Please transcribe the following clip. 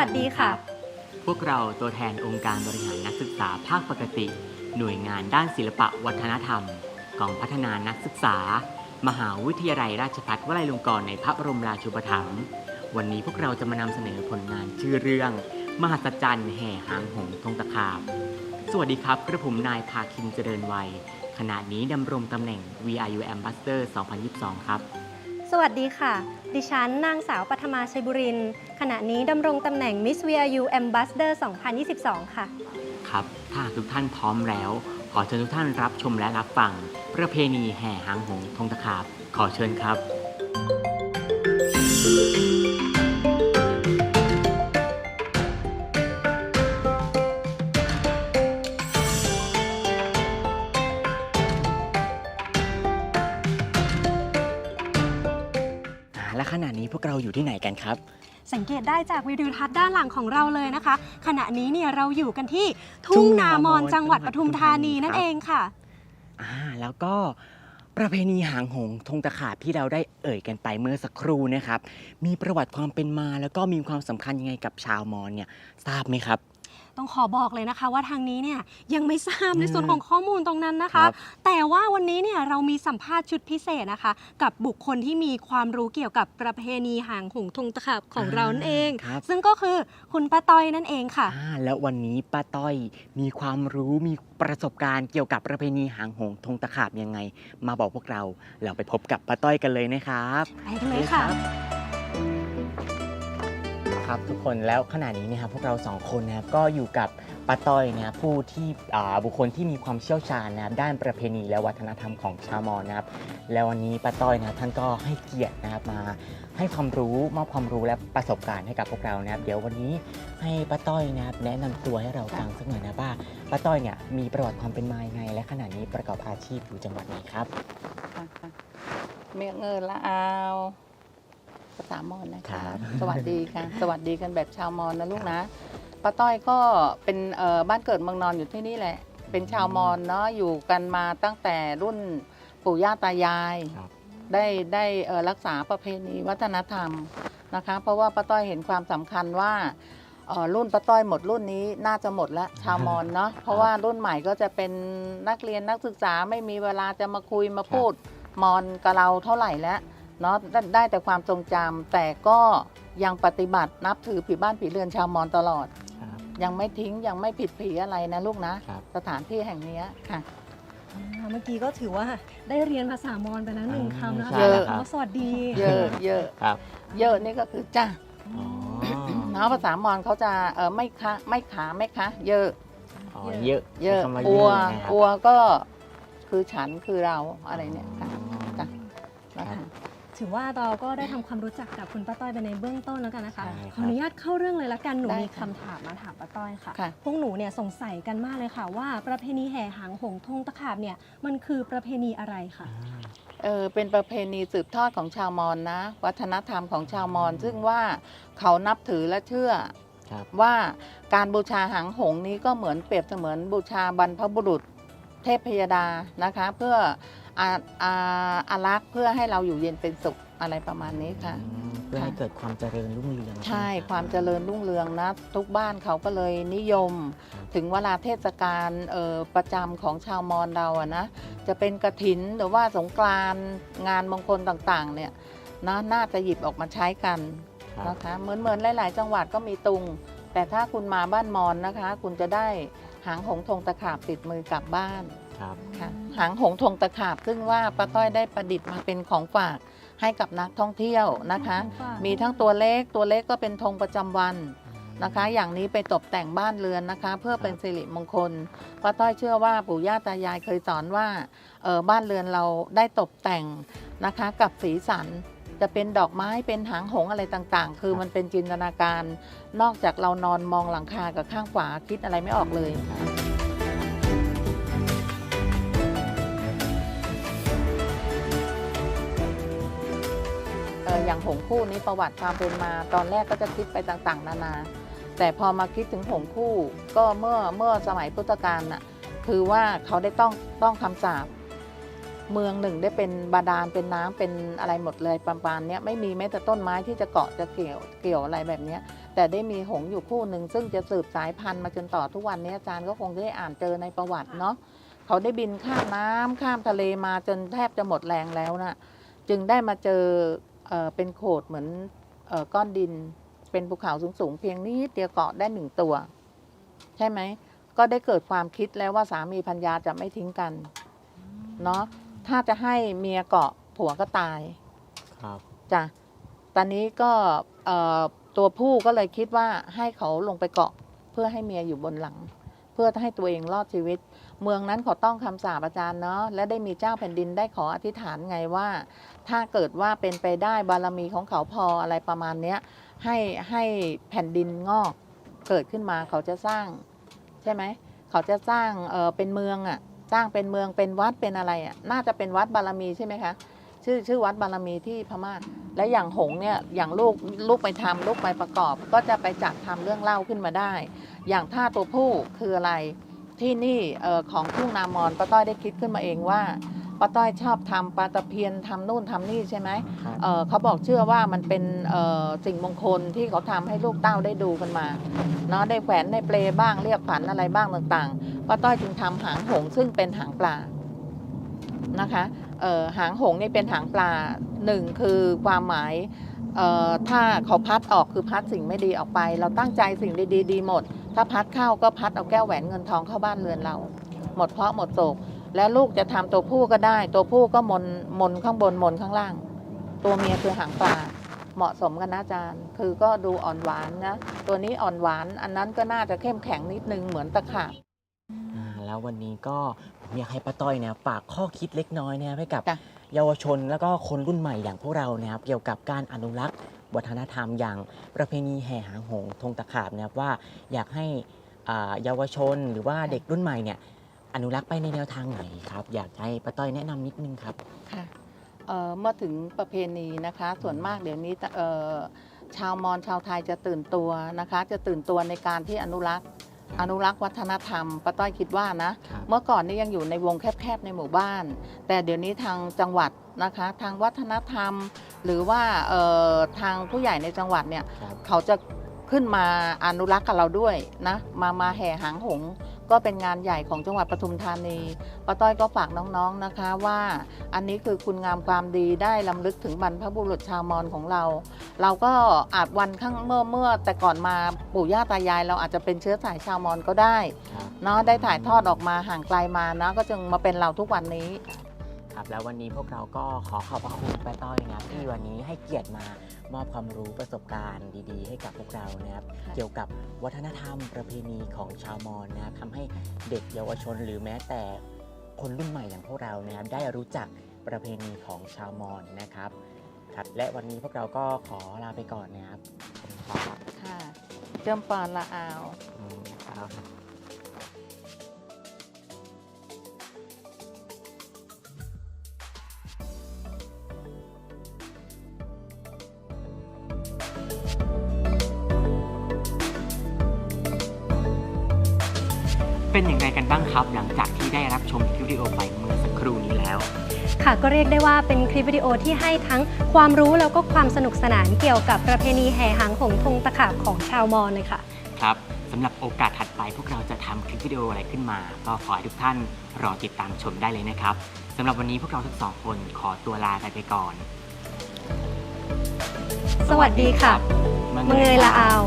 วัสดีค่ะ พวกเราตัวแทนองค์การบริหารนักศึกษาภาคปกติ หน่วยงานด้านศิลปะวัฒนธรรมกองพัฒนานักศึกษา มหาวิทยาลัยราชภัฏวลัยลงกรณ์ในพระบรมราชูปถัมภ์วันนี้พวกเราจะมานำเสนอผลงานชื่อเรื่อง มหัศจรรย์แห่หางหงส์ธงตะขาบ สวัสดีครับกระผมนายพาคินเจริญวัยขณะนี้ดำรงตำแหน่ง VRU Ambassador 2022 ครับ สวัสดีค่ะ ดิฉันนางสาวปัทมาชัยบุริน ขณะนี้ดำรงตำแหน่ง Miss VRU Ambassador 2022 ค่ะ ครับ ถ้าทุกท่านพร้อมแล้ว ขอเชิญทุกท่านรับชมและรับฟัง ประเพณีแห่หางหงส์ธงตะขาบ ขอเชิญครับ และขณะนี้พวกเราอยู่ที่ไหนกันครับ สังเกตได้จากวิดีโอทัศน์ด้านหลังของเราเลยนะคะ ขณะนี้เนี่ยเราอยู่กันที่ทุ่งนามอนจังหวัดปทุมธานีนั่นเองค่ะ อ่าแล้วก็ประเพณีหางหงส์ธงตะขาบที่เราได้เอ่ยกันไปเมื่อสักครู่นะครับ มีประวัติความเป็นมาแล้วก็มีความสำคัญยังไงกับชาวมอญเนี่ยทราบไหมครับ ต้องขอบอกเลยนะคะ ว่าทางนี้เนี่ยยังไม่ทราบในอืมส่วนของข้อมูลตรงนั้นนะครัคะบแต่ว่าวันนี้เนี่ยเรามีสัมภาษณ์ชุดพิเศษนะคะ กับบุคคลที่มีความรู้เกี่ยวกับประเพณีหางหงส์ธงตะขาบของเรานั่นเอง ครับ ซึ่งก็คือคุณป้าต้อยนั่นเองค่ะ อ่าแล้ววันนี้ป้าต้อยมีความรู้มีประสบการณ์เกี่ยวกับประเพณีหางหงส์ธงตะขาบยังไง มาบอกพวกเราเราไปพบกับป้าต้อยกันเลยนะครับ ไปกันเลยค่ะ ครับ ครับทุกคนแล้วขณะนี้เนะครับพวกเราสองคนนะครับก็อยู่กับป้าต้อยนะครับผู้ที่อ่าบุคคลที่มีความเชี่ยวชาญนะครับด้านประเพณีและวัฒนธรรมของชาวมอญนะครับแล้ววันนี้ป้าต้อยนะครับท่านก็ให้เกียรตินะครับมาให้ความรู้มอบความรู้และประสบการณ์ให้กับพวกเรานะครับเดี๋ยววันนี้ให้ป้าต้อยนะครับแนะนำตัวให้เราฟังสักหน่อยนะว่าป้าต้อยเนี่ยมีประวัติความเป็นมายังไง และขณะนี้ประกอบอาชีพอยู่จังหวัดไหนครับค่ะค่ะเมียเงินละอาว ภาษามอญนะครัคะบสวัสดีค่ะ สวัสดีกันแบบชาวมอญนะลูกนะป้าต้อยก็เป็นเอ่อบ้านเกิดเมืองนอนอยู่ที่นี่แหละ เป็นชาวมอญเนาะอยู่กันมาตั้งแต่รุ่นปู่ย่าตายายครับได้ได้เอ่อรักษาประเพณีวัฒนธรรมนะคะ เพราะว่าป้าต้อยเห็นความสำคัญว่าเอ่อรุ่นป้าต้อยหมดรุ่นนี้น่าจะหมดแล้วชาวมอญเนาะเพราะว่ารุ่นใหม่ก็จะเป็นนักเรียนนักศึกษาไม่มีเวลาจะมาคุยมาพูดมอนกับเราเท่าไหร่แล้ว เนาะได้ได้แต่ความทรงจำแต่ก็ยังปฏิบัตินับถือผีบ้านผีเรือนชาวมอญตลอด ครับ ยังไม่ทิ้งยังไม่ผิดผีอะไรนะลูกนะ ครับ สถานที่แห่งเนี้ยค่ะ อ่าเมื่อกี้ก็ถือว่าได้เรียนภาษามอญไปแล้วหนึ่งคำนะคะใช่แล้วขอสวัสดี เยอะเยอะครับเยอะนี่ก็คือจ้าอ๋อเนาะภาษามอญเขาจะเออไม่คะไม่ขาไม่คะ เยอะ อ๋อเยอะเยอะใช้คำว่าอัวนะครับอัวก็คือฉันคือเราอะไรเนี่ยค่ะ อ๋อจ้ะนะคะ ถือว่าเราก็ได้ทำความรู้จักกับคุณป้าต้อยไปในเบื้องต้นแล้วกันนะคะใช่ครับขออนุญาตเข้าเรื่องเลยละกัน หนูได้มีค่ะคำถามมาถามป้าต้อยค่ะ ค่ะ พวกหนูเนี่ยสงสัยกันมากเลยค่ะ ว่าประเพณีแห่หางหงส์ธงตะขาบเนี่ยมันคือประเพณีอะไรค่ะ เออเป็นประเพณีสืบทอดของชาวมอญนะ วัฒนธรรมของชาวมอญซึ่งว่าเขานับถือและเชื่อ ครับ ว่าการบูชาหางหงส์นี้ก็เหมือนเปรียบเสมือนบูชาบรรพบุรุษเทพพยดานะคะ เพื่อ อาอาอารักษ์เพื่อให้เราอยู่เย็นเป็นสุขอะไรประมาณนี้ค่ะ อืมเพื่อให้เกิดความเจริญรุ่งเรืองใช่ไหรับความเจริญรุ่งเรืองนะ ทุกบ้านเขาก็เลยนิยมครับถึงเวลาเทศกาลเอ่อประจำของชาวมอญเราอะนะจะเป็นกระถินหรือว่าสงกรานต์งานมงคลต่างๆ เนี่ยนะน่าจะหยิบออกมาใช้กันครับนะคะเหมือนเหมือนหลาย ๆ จังหวัดก็มีตุง แต่ถ้าคุณมาบ้านมอญนะคะ คุณจะได้หางหงทงตะขาบติดมือกลับบ้าน ครับ ค่ะหางหงทงตะขาบซึ่งว่าป้าต้อยได้ประดิษฐ์มาเป็นของฝากให้กับนักท่องเที่ยวนะคะ ของฝาก มีทั้งตัวเล็กตัวเล็กก็เป็นธงประจำวันนะคะ อย่างนี้ไปตกแต่งบ้านเรือนนะคะ เพื่อเป็นสิริมงคลป้าต้อยเชื่อว่าปู่ย่าตายายเคยสอนว่าเออบ้านเรือนเราได้ตกแต่งนะคะ กับสีสันจะเป็นดอกไม้เป็นหางหงอะไรต่างๆ คือมันเป็นจินตนาการ นอกจากเรานอนมองหลังคากับข้างขวาคิดอะไรไม่ออกเลย อย่างหงคู่นี้ประวัติความเป็นมาตอนแรกก็จะคิดไปต่างๆ นานา แต่พอมาคิดถึงหงคู่ก็เมื่อเมื่อสมัยพุทธกาลน่ะคือว่าเขาได้ต้องต้องคำสาปเมืองหนึ่งได้เป็นบาดาลเป็นน้ำเป็นอะไรหมดเลยประมาณเนี้ยไม่มีแม้แต่ต้นไม้ที่จะเกาะจะเกี่ยวเกี่ยวอะไรแบบเนี้ยแต่ได้มีหงอยู่คู่หนึ่งซึ่งจะสืบสายพันธุ์มาจนต่อทุกวันนี้อาจารย์ก็คงได้อ่านเจอในประวัติเนาะเขาได้บินข้ามน้ำข้ามทะเลมาจนแทบจะหมดแรงแล้วน่ะจึงได้มาเจอ เออเป็นโขดเหมือนเออก้อนดิน เป็นภูเขาสูงๆ เพียงนิดเดียวเกาะได้หนึ่งตัว ใช่ไหม ก็ได้เกิดความคิดแล้วว่าสามีพัญญาจะไม่ทิ้งกันเนาะถ้าจะให้เมียเกาะผัวก็ตาย ครับจ้ะตอนนี้ก็เอ่อตัวผู้ก็เลยคิดว่าให้เขาลงไปเกาะเพื่อให้เมียอยู่บนหลังเพื่อให้ตัวเองรอดชีวิต เมืองนั้นเขาต้องคำสาปอาจารย์เนาะและได้มีเจ้าแผ่นดินได้ขออธิษฐานไงว่า ถ้าเกิดว่าเป็นไปได้บารมีของเขาพออะไรประมาณเนี้ยให้ให้แผ่นดินงอกเกิดขึ้นมาเขาจะสร้าง ใช่ไหมเขาจะสร้างเออเป็นเมืองอะ่ะสร้างเป็นเมืองเป็นวัดเป็นอะไรอะ่ะน่าจะเป็นวัดบารมีใช่ไหมคะ ชื่อชื่อวัดบารมีที่พม่าและอย่างหงส์เนี่ยอย่างลูกลูกไปทำลูกไปประกอบ ก็จะไปจัดทำเรื่องเล่าขึ้นมาได้ อย่างท่าตัวผู้คืออะไรที่นี่เออของทุ่งนามอนป้าต้อยได้คิดขึ้นมาเองว่าป้าต้อยชอบทำปลาตะเพียนทำนู่นทำนี่ใช่ไหมครับเอ่อเขาบอกเชื่อว่ามันเป็นเอ่อสิ่งมงคลที่เขาทำให้ลูกเต้าได้ดูกันมาเนาะได้แขวนในเปลบ้างเรียกขวัญอะไรบ้างต่างๆป้าต้อยจึงทำหางหงส์ซึ่งเป็นหางปลา นะคะหางหงนี่เป็นหางปลาหนึ่งคือความหมายถ้าเขาพัดออกคือพัดสิ่งไม่ดีออกไป เราตั้งใจสิ่งดี ๆ ดีหมด ถ้าพัดเข้าก็พัดเอาแก้วแหวนเงินทองเข้าบ้านเรือนเรา หมดเคราะหมดโศกแล้วลูกจะทำตัวผู้ก็ได้ ตัวผู้ก็มนมนข้างบนมนข้างล่าง ตัวเมียคือหางปลาเหมาะสมกันนะอาจารย์ คือก็ดูอ่อนหวานนะตัวนี้อ่อนหวาน อันนั้นก็น่าจะเข้มแข็งนิดนึงเหมือนตะขาบ อ่าแล้ววันนี้ก็ผมอยากให้ป้าต้อยเนี่ยฝากข้อคิดเล็กน้อยนะครับให้กับจ้ะ เยาวชนแล้วก็คนรุ่นใหม่อย่างพวกเรานะครับเกี่ยวกับการอนุรักษ์ วัฒนธรรมอย่างประเพณีแห่หางหงส์ธงตะขาบนะครับว่าอยากให้อ่าเยาวชนหรือว่าเด็กรุ่นใหม่เนี่ยอนุรักษ์ไปในแนวทางไหนครับ อยากให้ป้าต้อยแนะนำนิดนึงครับ ค่ะเอ่อเมื่อถึงประเพณีนะคะ ส่วนมากเดี๋ยวนี้เอ่อชาวมอญชาวไทยจะตื่นตัวนะคะ จะตื่นตัวในการที่อนุรักษ์ อนุรักษ์วัฒนธรรมป้าต้อยคิดว่านะ ครับเมื่อก่อนนี่ยังอยู่ในวงแคบๆในหมู่บ้าน แต่เดี๋ยวนี้ทางจังหวัดนะคะ ทางวัฒนธรรม หรือว่าเอ่อทางผู้ใหญ่ในจังหวัดเนี่ย ครับ เขาจะขึ้นมาอนุรักษ์กับเราด้วยนะ มามาแห่หางหงส์ ก็เป็นงานใหญ่ของจังหวัดปทุมธานีป้าต้อยก็ฝากน้องๆนะคะว่า อันนี้คือคุณงามความดีได้ลำลึกถึงบรรพบุรุษชาวมอญของเรา เราก็อาจวันข้างเมื่อเมื่อ แต่ก่อนมาปู่ย่าตายาย เราอาจจะเป็นเชื้อสายชาวมอญก็ได้เนาะได้ถ่ายทอดออกมาห่างไกลมานะก็จึงมาเป็นเราทุกวันนี้ ครับแล้ววันนี้พวกเราก็ขอขอบพระคุณป้าต้อยนะครับที่วันนี้ให้เกียรติมามอบความรู้ประสบการณ์ดีๆ ให้กับพวกเรานะครับค่ะเกี่ยวกับวัฒนธรรมประเพณีของชาวมอญนะครับทำให้เด็กเยาวชนหรือแม้แต่คนรุ่นใหม่อย่างพวกเรานะครับ ได้รู้จักประเพณีของชาวมอญนะครับครับ และวันนี้พวกเราก็ขอลาไปก่อนนะครับขอบคุณครับค่ะ เจิมปอนละอาว อืมครับ เป็นอย่างไรกันบ้างครับ หลังจากที่ได้รับชมคลิปวิดีโอไปเมื่อสักครู่นี้แล้ว ค่ะก็เรียกได้ว่าเป็นคลิปวิดีโอที่ให้ทั้งความรู้แล้วก็ความสนุกสนานเกี่ยวกับประเพณีแห่หางหงส์ธงตะขาบของชาวมอญเลยค่ะ ครับสำหรับโอกาสถัดไปพวกเราจะทำคลิปวิดีโออะไรขึ้นมา ก็ขอให้ทุกท่านรอติดตามชมได้เลยนะครับสำหรับวันนี้พวกเราทั้งสองคนขอตัวลาไปก่อน สวัสดีค่ะมัมังเงยละอาว